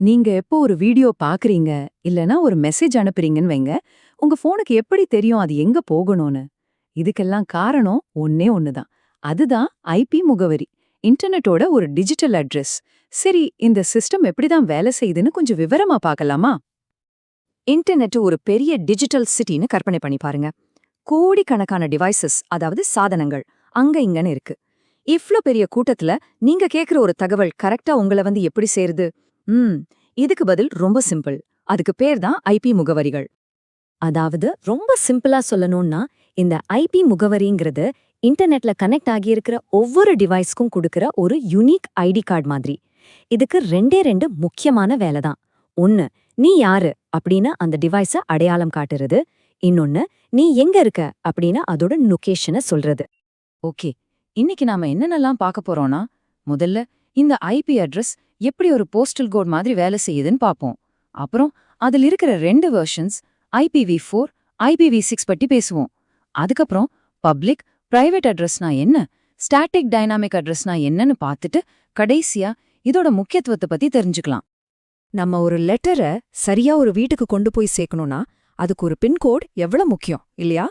நீங்க எப்போ ஒரு வீடியோ பாக்குறீங்க இல்லனா ஒரு மெசேஜ் அனுப்புறீங்கன்னு வைங்க. உங்க போனுக்கு எப்படி தெரியும் அது எங்க போகணும்னு? இதுக்கெல்லாம் காரணம் ஒன்னே ஒண்ணுதான். அதுதான் ஐபி முகவரி. இன்டர்நெட்டோட ஒரு டிஜிட்டல் அட்ரஸ் சரி இந்த சிஸ்டம் எப்படிதான் வேலை செய்யுதுன்னு கொஞ்சம் விவரமா பார்க்கலாமா இன்டர்நெட் ஒரு பெரிய டிஜிட்டல் சிட்டின்னு கற்பனை பண்ணி பாருங்க. கோடிக்கணக்கான டிவைசஸ் அதாவது சாதனங்கள் அங்க இங்கன்னு இருக்கு. இவ்ளோ பெரிய கூட்டத்துல நீங்க கேக்குற ஒரு தகவல் கரெக்டா உங்கள வந்து எப்படி சேருது? ம் இதுக்கு பதில் ரொம்ப சிம்பிள். அதுக்கு பேர் தான் ஐபி முகவரிகள். அதாவது ரொம்ப சிம்பிளா சொல்லணும்னா இந்த ஐபி முகவரிங்கிறது இன்டர்நெட்ல கனெக்ட் ஆகியிருக்கிற ஒவ்வொரு டிவைஸ்க்கும் கொடுக்கிற ஒரு யுனிக் ஐடி கார்டு மாதிரி. இதுக்கு ரெண்டே ரெண்டு முக்கியமான வேலை தான். ஒன்னு நீ யாரு அப்படின்னு அந்த டிவைஸ அடையாளம் காட்டுறது. இன்னொன்னு நீ எங்க இருக்க அப்படின்னு அதோட லொகேஷனை சொல்றது. ஓகே இன்னைக்கு நாம என்னென்னலாம் பார்க்க போறோம்னா முதல்ல இந்த ஐபி அட்ரஸ் எப்படி ஒரு போஸ்டல் கோட் மாதிரி வேலை செய்யுதுன்னு பார்ப்போம் அப்புறம் அதில் இருக்கிற ரெண்டு versions IPv four IPv six பத்தி பேசுவோம். அதுக்கப்புறம் பப்ளிக் பிரைவேட் அட்ரஸ்னா என்ன ஸ்டாட்டிக் டைனாமிக் அட்ரஸ்னா என்னன்னு பார்த்துட்டு கடைசியா இதோட முக்கியத்துவத்தை பத்தி தெரிஞ்சுக்கலாம். நம்ம ஒரு லெட்டரை சரியா ஒரு வீட்டுக்கு கொண்டு போய் சேர்க்கணும்னா அதுக்கு ஒரு பின்கோட் எவ்வளவு முக்கியம் இல்லையா?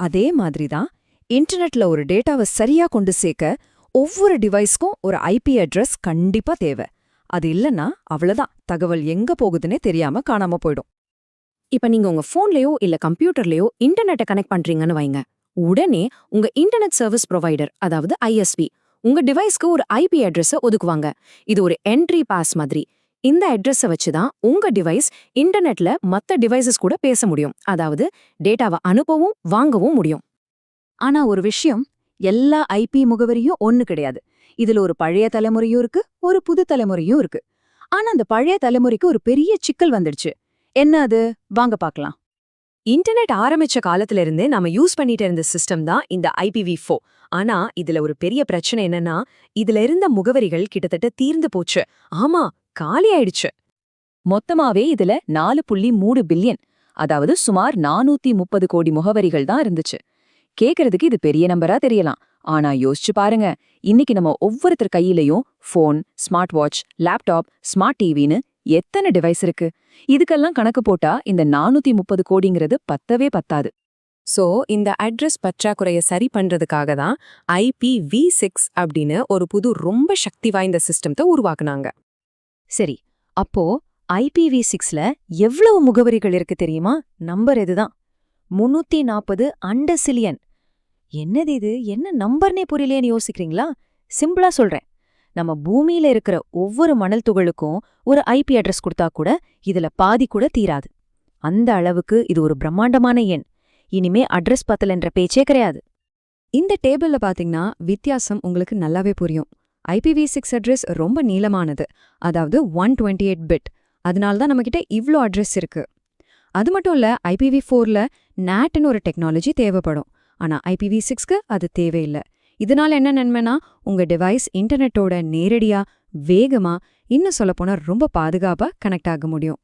அதே மாதிரி தான் இன்டர்நெட்ல ஒரு டேட்டாவை சரியா கொண்டு சேர்க்க ஒவ்வொரு டிவைஸ்க்கும் ஒரு ஐபி அட்ரஸ் கண்டிப்பா தேவை. அது இல்லனா அவ்வளவுதான். தகவல் எங்க போகுதுன்னே தெரியாம காணாம போயிடும். இப்ப நீங்க உங்க போன்லயோ இல்ல கம்ப்யூட்டர்லயோ இன்டர்நெட்டை கனெக்ட் பண்றீங்கன்னு வைங்க. உடனே உங்க இன்டர்நெட் சர்வீஸ் ப்ரொவைடர் அதாவது ஐஎஸ்பி உங்க டிவைஸ்க்கு ஒரு ஐபி அட்ரஸ ஒதுக்குவாங்க. இது ஒரு என்ட்ரி பாஸ் மாதிரி. இந்த அட்ரஸ வச்சு தான் உங்க டிவைஸ் இன்டர்நெட்ல மத்த டிவைசஸ் கூட பேச முடியும். அதாவது டேட்டாவை அனுப்பவும் வாங்கவும் முடியும். ஆனா ஒரு விஷயம் எல்லா ஐபி முகவரியும் ஒன்னு கிடையாது. இதுல ஒரு பழைய தலைமுறையும் இருக்கு ஒரு புது தலைமுறையும் இருக்கு. ஆனா அந்த பழைய தலைமுறைக்கு ஒரு பெரிய சிக்கல் வந்துடுச்சு. என்ன அது? வாங்க பார்க்கலாம். இன்டர்நெட் ஆரம்பிச்ச காலத்துல இருந்தே நாம யூஸ் பண்ணிட்டு இருந்த சிஸ்டம் தான் இந்த ஐபிவி ஃபோ ஆனா இதுல ஒரு பெரிய பிரச்சனை என்னன்னா இதுல இருந்த முகவரிகள் கிட்டத்தட்ட தீர்ந்து போச்சு. ஆமா காலி ஆயிடுச்சு. மொத்தமாவே இதுல நாலு புள்ளி மூணு பில்லியன் அதாவது சுமார் நானூத்தி முப்பது கோடி முகவரிகள் தான் இருந்துச்சு. கேக்குறதுக்கு இது பெரிய நம்பரா தெரியலாம். ஆனா யோசிச்சு பாருங்க. இன்னைக்கு நம்ம ஒவ்வொருத்தர் கையிலயும் phone smart watch laptop smart டிவின்னு எத்தனை டிவைஸ் இருக்கு. இதுக்கெல்லாம் கணக்கு போட்டா இந்த நானூத்தி முப்பது கோடிங்கிறது பத்தவே பத்தாது. சோ இந்த அட்ரஸ் பற்றாக்குறைய சரி பண்றதுக்காக தான் ஐபி வி சிக்ஸ் அப்படின்னு ஒரு புது ரொம்ப சக்தி வாய்ந்த சிஸ்டம்த உருவாக்குனாங்க. சரி அப்போ ஐபிவி சிக்ஸ்ல எவ்வளவு முகவரிகள் இருக்கு தெரியுமா? நம்பர் இதுதான் முன்னூத்தி நாற்பது அண்டசிலியன் என்னது இது? என்ன நம்பர்னே புரியலையேன்னு யோசிக்கிறீங்களா? சிம்பிளா சொல்றேன். நம்ம பூமியில இருக்கிற ஒவ்வொரு மணல் துகளுக்கும் ஒரு ஐபி அட்ரஸ் கொடுத்தா கூட இதுல பாதி கூட தீராது. அந்த அளவுக்கு இது ஒரு பிரம்மாண்டமான எண். இனிமே அட்ரஸ் பத்தலன்ற பேச்சே கிடையாது. இந்த டேபிள்ல பாத்தீங்கன்னா வித்தியாசம் உங்களுக்கு நல்லாவே புரியும். ஐபிவி சிக்ஸ் அட்ரஸ் ரொம்ப நீளமானது. அதாவது ஒன் டுவெண்ட்டி எயிட் பிட். அதனால தான் நம்மக்கிட்ட இவ்ளோ அட்ரஸ் இருக்கு. அது மட்டும் இல்ல ஐபிவி ஃபோர்ல நேட்னு ஒரு டெக்னாலஜி தேவைப்படும். ஆனா ஐபிவி சிக்ஸ்க்கு அது தேவையில்லை. இதனால என்ன நன்மைனா உங்க டிவைஸ் இன்டர்நெட்டோட நேரடியா வேகமா இன்னும் சொல்லப்போனால் ரொம்ப பாதுகாப்பாக கனெக்ட் ஆக முடியும்.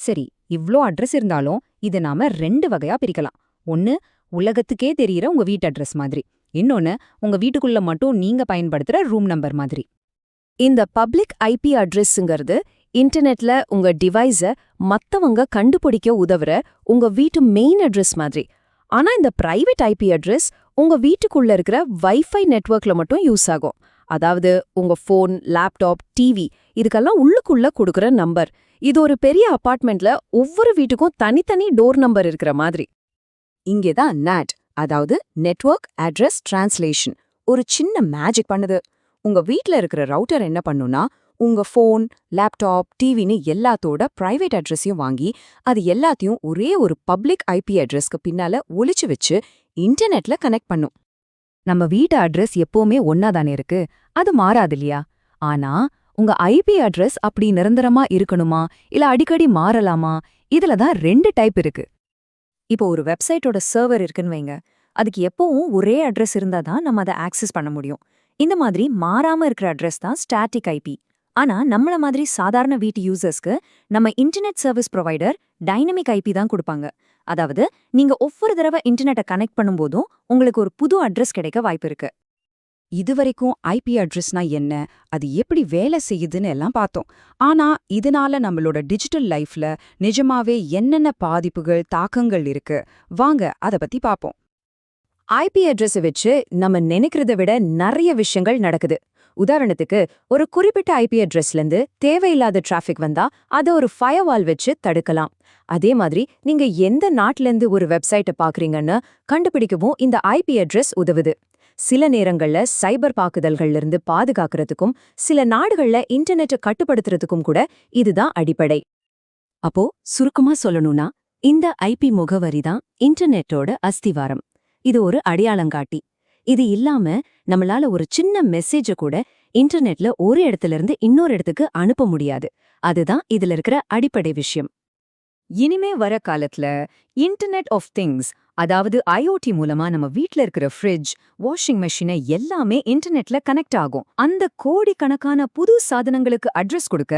சரி இவ்ளோ அட்ரஸ் இருந்தாலும் இதை நாம ரெண்டு வகையா பிரிக்கலாம். ஒன்னு உலகத்துக்கே தெரியற உங்க வீட்டு அட்ரஸ் மாதிரி. இன்னொன்னு உங்க வீட்டுக்குள்ள மட்டும் நீங்க பயன்படுத்துற ரூம் நம்பர் மாதிரி. இந்த பப்ளிக் ஐபி அட்ரஸ்ங்கிறது இன்டர்நெட்ல உங்க டிவைஸ மத்தவங்க கண்டுபிடிக்க உதவுற உங்க வீட்டு மெயின் அட்ரஸ் மாதிரி. ஆனா இந்த பிரைவேட் ஐபி அட்ரஸ் உங்க வீட்டுக்குள்ள இருக்கிற வைஃபை நெட்வொர்க்ல மட்டும் யூஸ் ஆகும். அதாவது உங்க ஃபோன் லேப்டாப் டிவி இதுக்கெல்லாம் உள்ளுக்குள்ள கொடுக்குற நம்பர் இது ஒரு பெரிய அபார்ட்மெண்ட்ல ஒவ்வொரு வீட்டுக்கும் தனித்தனி டோர் நம்பர் இருக்கிற மாதிரி. இங்கேதான் நேட் அதாவது நெட்வொர்க் அட்ரஸ் டிரான்ஸ்லேஷன் ஒரு சின்ன மேஜிக் பண்ணுது. உங்க வீட்ல இருக்கிற ரவுட்டர் என்ன பண்ணுனா உங்க ஃபோன் லேப்டாப் டிவின்னு எல்லாத்தோட பிரைவேட் அட்ரஸையும் வாங்கி அது எல்லாத்தையும் ஒரே ஒரு பப்ளிக் ஐபி அட்ரஸ்க்கு பின்னால ஒளிச்சு வச்சு இன்டர்நெட்ல கனெக்ட் பண்ணும். நம்ம வீட்டு அட்ரஸ் எப்பவுமே ஒன்னா தானே இருக்கு? அது மாறாது இல்லையா? ஆனா உங்க ஐபி அட்ரஸ் அப்படி நிரந்தரமா இருக்கணுமா? இல்ல அடிக்கடி மாறலாமா? இதுல தான் ரெண்டு டைப் இருக்கு. இப்போ ஒரு வெப்சைட்டோட சர்வர் இருக்குன்னு வைங்க. அதுக்கு எப்பவும் ஒரே அட்ரஸ் இருந்தா தான் நம்ம அதை ஆக்சஸ் பண்ண முடியும். இந்த மாதிரி மாறாம இருக்கிற அட்ரஸ் தான் ஸ்டாட்டிக் ஐபி ஆனா நம்மள மாதிரி சாதாரண வீட்டு யூசர்ஸ்க்கு நம்ம internet service provider dynamic IP தான் கொடுப்பாங்க. அதாவது நீங்க ஒவ்வொரு தடவை இன்டர்நெட்டை கனெக்ட் பண்ணும்போதும் உங்களுக்கு ஒரு புது அட்ரஸ் கிடைக்க வாய்ப்பு இருக்கு. இதுவரைக்கும் ஐபி அட்ரஸ்னா என்ன? அது எப்படி வேலை செய்யுதுன்னு எல்லாம் பார்த்தோம். ஆனா இதனால நம்மளோட டிஜிட்டல் லைஃப்ல நிஜமாவே என்னென்ன பாதிப்புகள் தாக்கங்கள் இருக்கு? வாங்க அத பத்தி பாப்போம். ஐபி அட்ரஸை வச்சு நம்ம நினைக்கிறத விட நிறைய விஷயங்கள் நடக்குது. உதாரணத்துக்கு ஒரு குறிப்பிட்ட ஐபி அட்ரஸ்லேருந்து தேவையில்லாத டிராஃபிக் வந்தா அதை ஒரு ஃபயர்வால் வச்சு தடுக்கலாம். அதே மாதிரி நீங்க எந்த நாட்டிலேருந்து ஒரு வெப்சைட்டை பார்க்குறீங்கன்னு கண்டுபிடிக்கவும் இந்த ஐபி அட்ரஸ் உதவுது. சில நேரங்கள்ல சைபர் தாக்குதல்கள்ல இருந்து பாதுகாக்கிறதுக்கும் சில நாடுகள்ல இன்டர்நெட்டை கட்டுப்படுத்துறதுக்கும் கூட இதுதான் அடிப்படை. அப்போ சுருக்கமா சொல்லணும்னா இந்த ஐபி முகவரி தான் இன்டர்நெட்டோட அஸ்திவாரம். இது ஒரு அடையாளங்காட்டி. இது இல்லாம நம்மளால ஒரு சின்ன மெசேஜ கூட இன்டர்நெட்ல ஒரு இடத்துல இருந்து இன்னொரு இடத்துக்கு அனுப்ப முடியாது. அதுதான் இதுல இருக்கிற அடிப்படை விஷயம். இனிமே வர காலத்துல இன்டர்நெட் ஆஃப் திங்ஸ் அதாவது ஐஓடி மூலமா நம்ம வீட்ல இருக்கிற ஃப்ரிட்ஜ் வாஷிங் மெஷினை எல்லாமே இன்டர்நெட்ல கனெக்ட் ஆகும். அந்த கோடிக்கணக்கான புது சாதனங்களுக்கு அட்ரஸ் கொடுக்க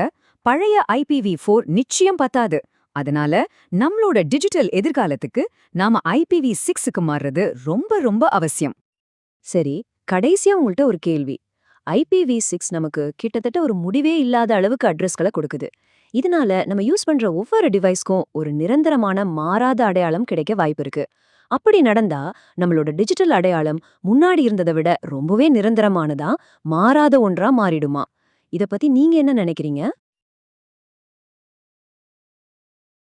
பழைய ஐபிவி ஃபோர் நிச்சயம் பத்தாது. அதனால நம்மளோட டிஜிட்டல் எதிர்காலத்துக்கு நாம ஐபிவி சிக்ஸுக்கு மாறுறது ரொம்ப ரொம்ப அவசியம். சரி கடைசியா உங்கள்ட்ட ஒரு கேள்வி. ஐபிவி சிக்ஸ் நமக்கு கிட்டத்தட்ட ஒரு முடிவே இல்லாத அளவுக்கு அட்ரஸ்களை கொடுக்குது. இதனால நம்ம யூஸ் பண்ற ஒவ்வொரு டிவைஸ்க்கும் ஒரு நிரந்தரமான மாறாத அடையாளம் கிடைக்க வாய்ப்பு இருக்கு. அப்படி நடந்தா நம்மளோட டிஜிட்டல் அடையாளம் முன்னாடி இருந்ததை விட ரொம்பவே நிரந்தரமானதா மாறாத ஒன்றா மாறிடுமா? இத பத்தி நீங்க என்ன நினைக்கிறீங்க?